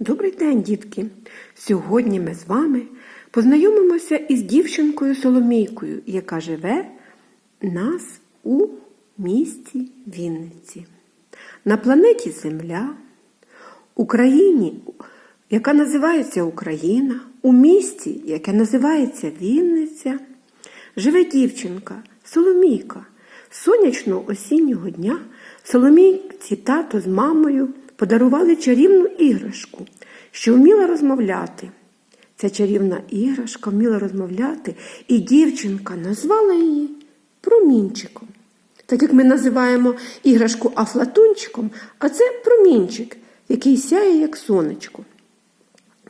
Добрий день, дітки! Сьогодні ми з вами познайомимося із дівчинкою Соломійкою, яка живе нас у місті Вінниці. На планеті Земля, Україні, яка називається Україна, у місті, яке називається Вінниця, живе дівчинка Соломійка. Сонячного осіннього дня Соломійці тато з мамою подарували чарівну іграшку, що вміла розмовляти. Ця чарівна іграшка вміла розмовляти, і дівчинка назвала її промінчиком. Так як ми називаємо іграшку афлатунчиком, а це промінчик, який сяє як сонечко.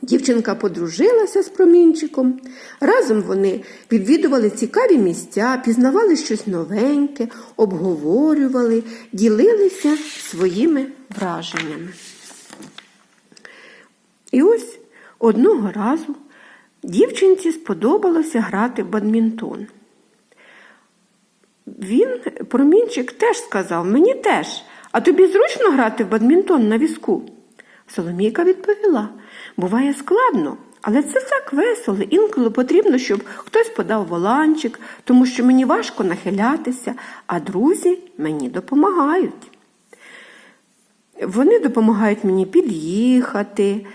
Дівчинка подружилася з промінчиком. Разом вони відвідували цікаві місця, пізнавали щось новеньке, обговорювали, ділилися своїми враженнями. І ось одного разу дівчинці сподобалося грати в бадмінтон. Він, промінчик, теж сказав, мені теж, а тобі зручно грати в бадмінтон на візку? Соломійка відповіла, буває складно, але це так весело. Інколи потрібно, щоб хтось подав воланчик, тому що мені важко нахилятися, а друзі мені допомагають. Вони допомагають мені під'їхати,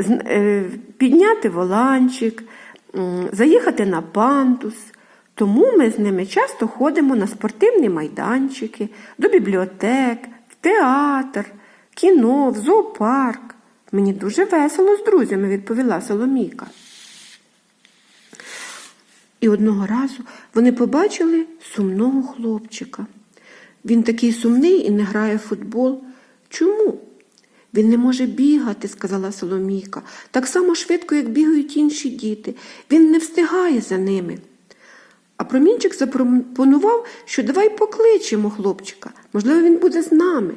е, підняти воланчик, заїхати на пандус. Тому ми з ними часто ходимо на спортивні майданчики, до бібліотек, в театр, кіно, в зоопарк. Мені дуже весело з друзями, відповіла Соломійка. І одного разу вони побачили сумного хлопчика. Він такий сумний і не грає в футбол. Чому? Він не може бігати, сказала Соломійка, так само швидко, як бігають інші діти. Він не встигає за ними. А промінчик запропонував, що давай покличемо хлопчика. Можливо, він буде з нами.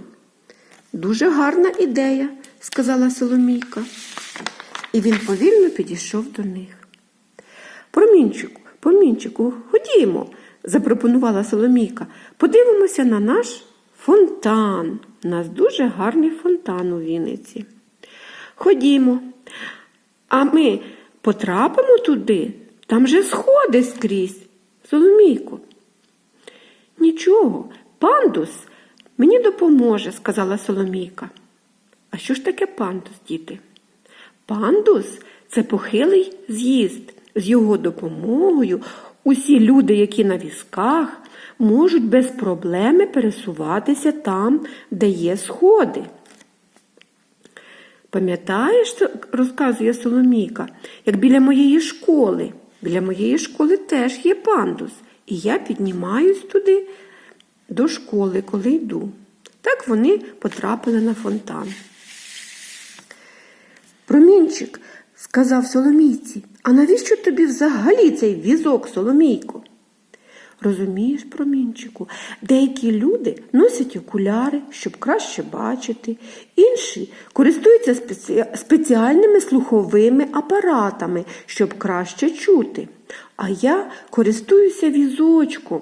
Дуже гарна ідея, сказала Соломійка. І він повільно підійшов до них. Промінчику, промінчику, ходімо, запропонувала Соломійка. Подивимося на наш фонтан. У нас дуже гарний фонтан у Вінниці. Ходімо. А ми потрапимо туди, там же сходи скрізь. Соломійко. Нічого, пандус мені допоможе, сказала Соломійка. А що ж таке пандус, діти? Пандус це похилий з'їзд. З його допомогою усі люди, які на візках, можуть без проблеми пересуватися там, де є сходи. Пам'ятаєш, розказує Соломійка, як біля моєї школи. Біля моєї школи теж є пандус, і я піднімаюсь туди до школи, коли йду. Так вони потрапили на фонтан. Промінчик сказав Соломійці, а навіщо тобі взагалі цей візок, Соломійко? Розумієш, промінчику, деякі люди носять окуляри, щоб краще бачити, інші користуються спеці- спеціальними слуховими апаратами, щоб краще чути. А я користуюся візочком,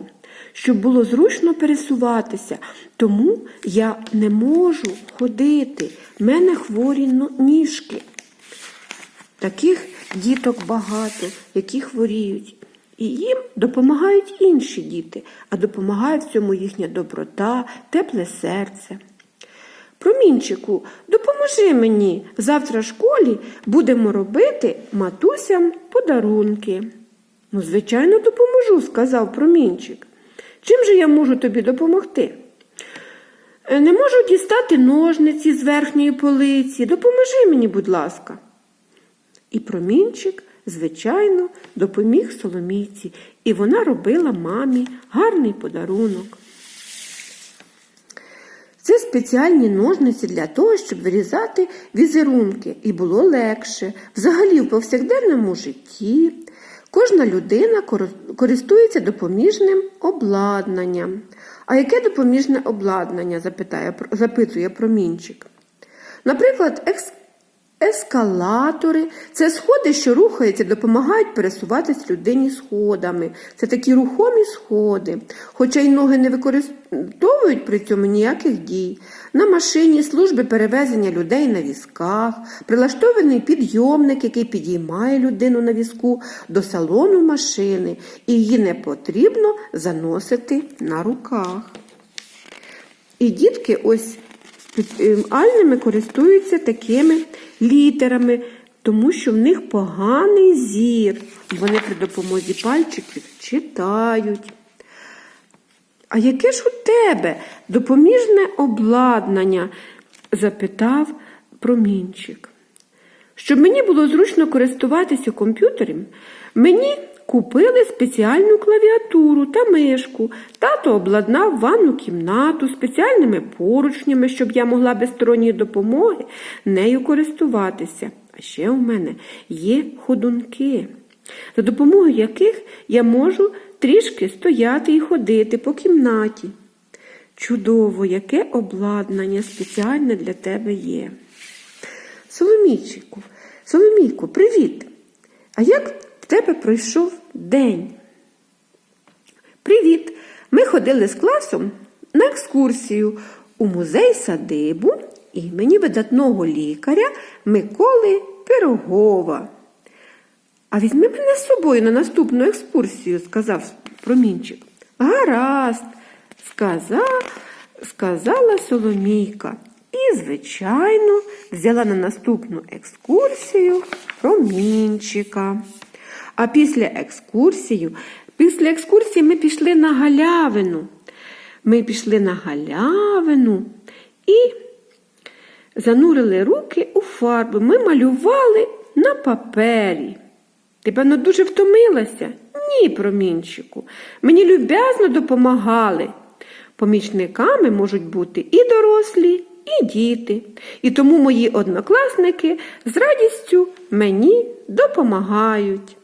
щоб було зручно пересуватися, тому я не можу ходити. В мене хворі ніжки. Таких діток багато, які хворіють. І їм допомагають інші діти, а допомагає в цьому їхня доброта, тепле серце. Промінчику, допоможи мені. Завтра в школі будемо робити матусям подарунки. Ну, звичайно, допоможу, сказав промінчик. Чим же я можу тобі допомогти? «Е, Не можу дістати ножниці з верхньої полиці. Допоможи мені, будь ласка. І промінчик, звичайно, допоміг Соломійці, і вона робила мамі гарний подарунок. Це спеціальні ножниці для того, щоб вирізати візерунки, і було легше. Взагалі, в повсякденному житті кожна людина користується допоміжним обладнанням. А яке допоміжне обладнання? запитує промінчик. Наприклад, екс- ескалатори це сходи, що рухаються, допомагають пересуватись людині сходами. Це такі рухомі сходи, хоча й ноги не використовують при цьому ніяких дій. На машині служби перевезення людей на візках, прилаштований підйомник, який підіймає людину на візку до салону машини, і її не потрібно заносити на руках. І дітки ось спеціальними користуються такими літерами, тому що в них поганий зір. Вони при допомозі пальчиків читають. А яке ж у тебе допоміжне обладнання? запитав промінчик. Щоб мені було зручно користуватися комп'ютером, мені купили спеціальну клавіатуру та мишку. Тато обладнав ванну кімнату спеціальними поручнями, щоб я могла без сторонньої допомоги нею користуватися. А ще у мене є ходунки, за допомогою яких я можу трішки стояти і ходити по кімнаті. Чудово, яке обладнання спеціальне для тебе є. Соломійчику, Соломійку, привіт! А як тебе пройшов день? Привіт! Ми ходили з класом на екскурсію у музей садибу імені видатного лікаря Миколи Пирогова. А візьми мене з собою на наступну екскурсію, сказав промінчик. Гаразд, сказав, сказала Соломійка. І, звичайно, взяла на наступну екскурсію промінчика. А після екскурсії, після екскурсії ми пішли на галявину. Ми пішли на галявину і занурили руки у фарби. Ми малювали на папері. Ти, певно, дуже втомилася? Ні, промінчику. Мені люб'язно допомагали. Помічниками можуть бути і дорослі, і діти. І тому мої однокласники з радістю мені допомагають.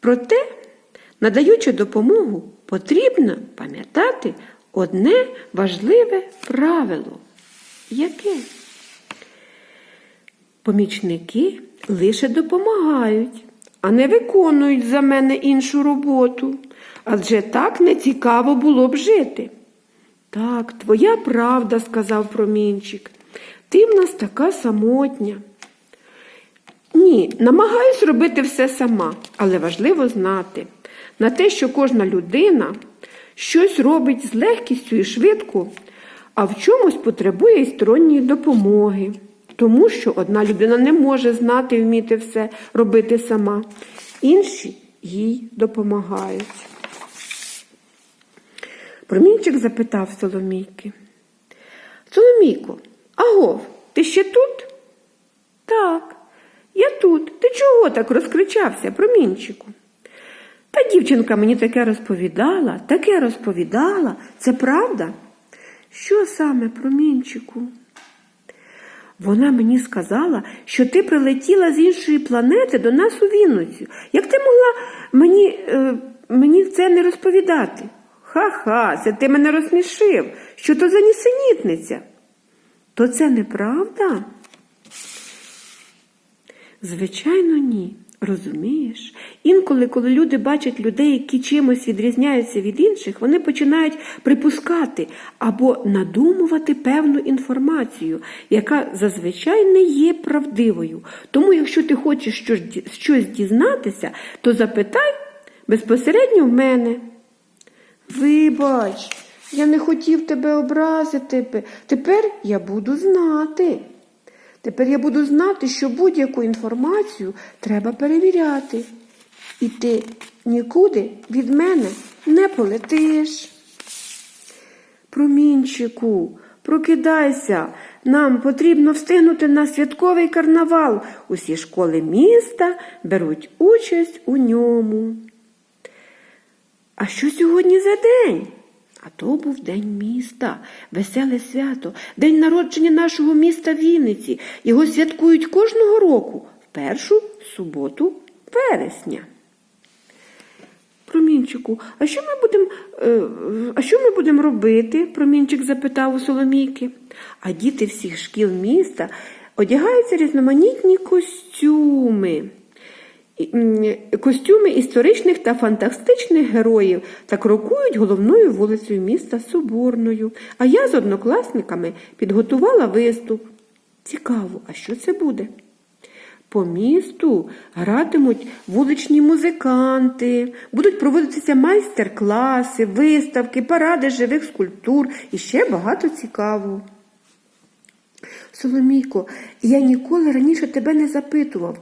Проте, надаючи допомогу, потрібно пам'ятати одне важливе правило. Яке? Помічники лише допомагають, а не виконують за мене іншу роботу. Адже так не цікаво було б жити. Так, твоя правда, сказав промінчик. Ти в нас така самотня. Ні, намагаюсь робити все сама, але важливо знати на те, що кожна людина щось робить з легкістю і швидко, а в чомусь потребує й сторонньої допомоги. Тому що одна людина не може знати і вміти все робити сама, інші їй допомагають. Промінчик запитав Соломійки. Соломійко, агов, ти ще тут? Так, я тут. Ти чого так розкричався, промінчику? Та дівчинка мені таке розповідала, таке розповідала. Це правда? Що саме, промінчику? Вона мені сказала, що ти прилетіла з іншої планети до нас у Вінницю. Як ти могла мені, е, мені це не розповідати? Ха-ха, це ти мене розсмішив. Що то за нісенітниця? То це неправда? Звичайно, ні. Розумієш? Інколи, коли люди бачать людей, які чимось відрізняються від інших, вони починають припускати або надумувати певну інформацію, яка зазвичай не є правдивою. Тому, якщо ти хочеш щось, дізнатися, то запитай безпосередньо в мене. Вибач, я не хотів тебе образити. Тепер я буду знати. Тепер я буду знати, що будь-яку інформацію треба перевіряти. І ти нікуди від мене не полетиш. Промінчику, прокидайся, нам потрібно встигнути на святковий карнавал. Усі школи міста беруть участь у ньому. А що сьогодні за день? А то був день міста, веселе свято, день народження нашого міста Вінниці. Його святкують кожного року в першу суботу вересня. Промінчику, а що ми будемо е, а що ми будемо робити? Промінчик запитав у Соломійки. А діти всіх шкіл міста одягаються різноманітні костюми. Костюми історичних та фантастичних героїв та крокують головною вулицею міста Соборною. А я з однокласниками підготувала виступ. Цікаво, а що це буде? По місту гратимуть вуличні музиканти, будуть проводитися майстер-класи, виставки, паради живих скульптур і ще багато цікавого. Соломійко, я ніколи раніше тебе не запитував,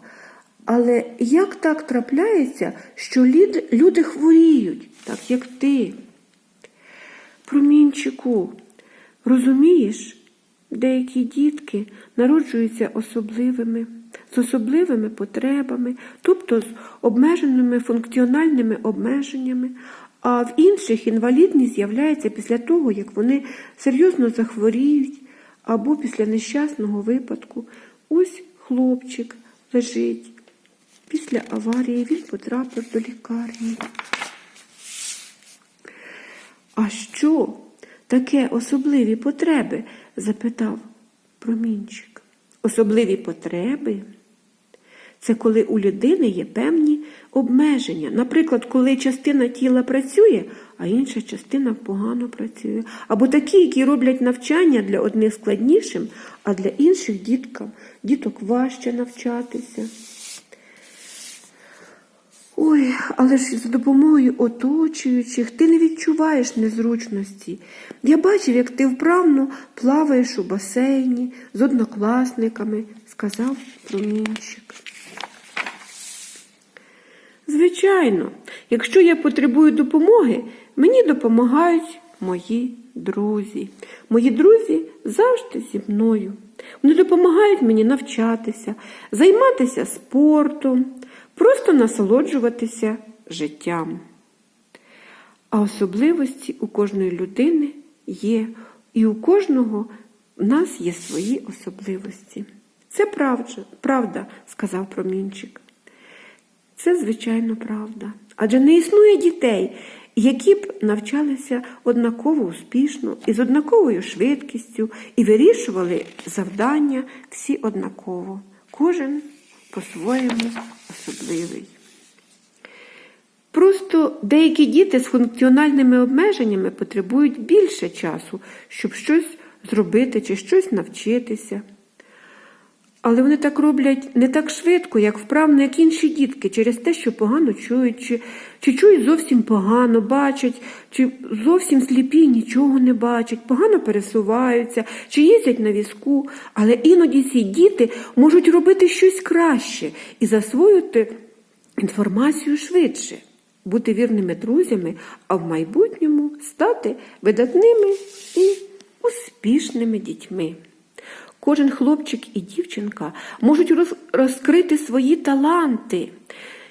але як так трапляється, що люди хворіють, так як ти? Промінчику, розумієш, деякі дітки народжуються особливими, з особливими потребами, тобто з обмеженими функціональними обмеженнями, а в інших інвалідність з'являється після того, як вони серйозно захворіють або після нещасного випадку. Ось хлопчик лежить. Після аварії він потрапив до лікарні. А що таке особливі потреби? запитав промінчик. Особливі потреби це коли у людини є певні обмеження. Наприклад, коли частина тіла працює, а інша частина погано працює. Або такі, які роблять навчання для одних складнішим, а для інших діткам, діток важче навчатися. Ой, але ж за допомогою оточуючих ти не відчуваєш незручності. Я бачив, як ти вправно плаваєш у басейні з однокласниками, сказав промінчик. Звичайно, якщо я потребую допомоги, мені допомагають мої друзі. Мої друзі завжди зі мною. Вони допомагають мені навчатися, займатися спортом, просто насолоджуватися життям. А особливості у кожної людини є, і у кожного в нас є свої особливості. Це правда, правда, сказав промінчик. Це, звичайно, правда. Адже не існує дітей, які б навчалися однаково успішно і з однаковою швидкістю і вирішували завдання всі однаково. Кожен по-своєму особливий. Просто деякі діти з функціональними обмеженнями потребують більше часу, щоб щось зробити чи щось навчитися. Але вони так роблять не так швидко, як вправно, як інші дітки, через те, що погано чують, чи, чи чують зовсім погано, бачать, чи зовсім сліпі, нічого не бачать, погано пересуваються, чи їздять на візку. Але іноді ці діти можуть робити щось краще і засвоїти інформацію швидше, бути вірними друзями, а в майбутньому стати видатними і успішними дітьми. Кожен хлопчик і дівчинка можуть роз- розкрити свої таланти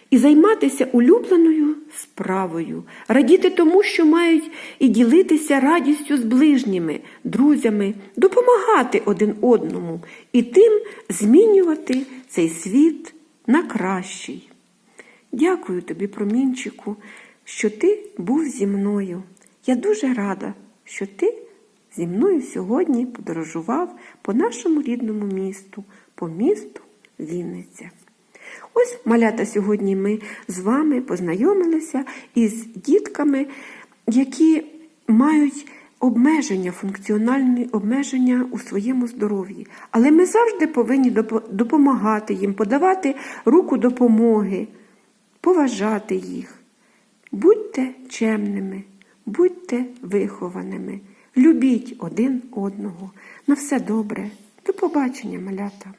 і займатися улюбленою справою, радіти тому, що мають, і ділитися радістю з ближніми, друзями, допомагати один одному і тим змінювати цей світ на кращий. Дякую тобі, промінчику, що ти був зі мною. Я дуже рада, що ти зі мною сьогодні подорожував по нашому рідному місту, по місту Вінниця. Ось, малята, сьогодні ми з вами познайомилися із дітками, які мають обмеження, функціональні обмеження у своєму здоров'ї. Але ми завжди повинні допомагати їм, подавати руку допомоги, поважати їх. Будьте чемними, будьте вихованими, любіть один одного. На все добре. До побачення, малята.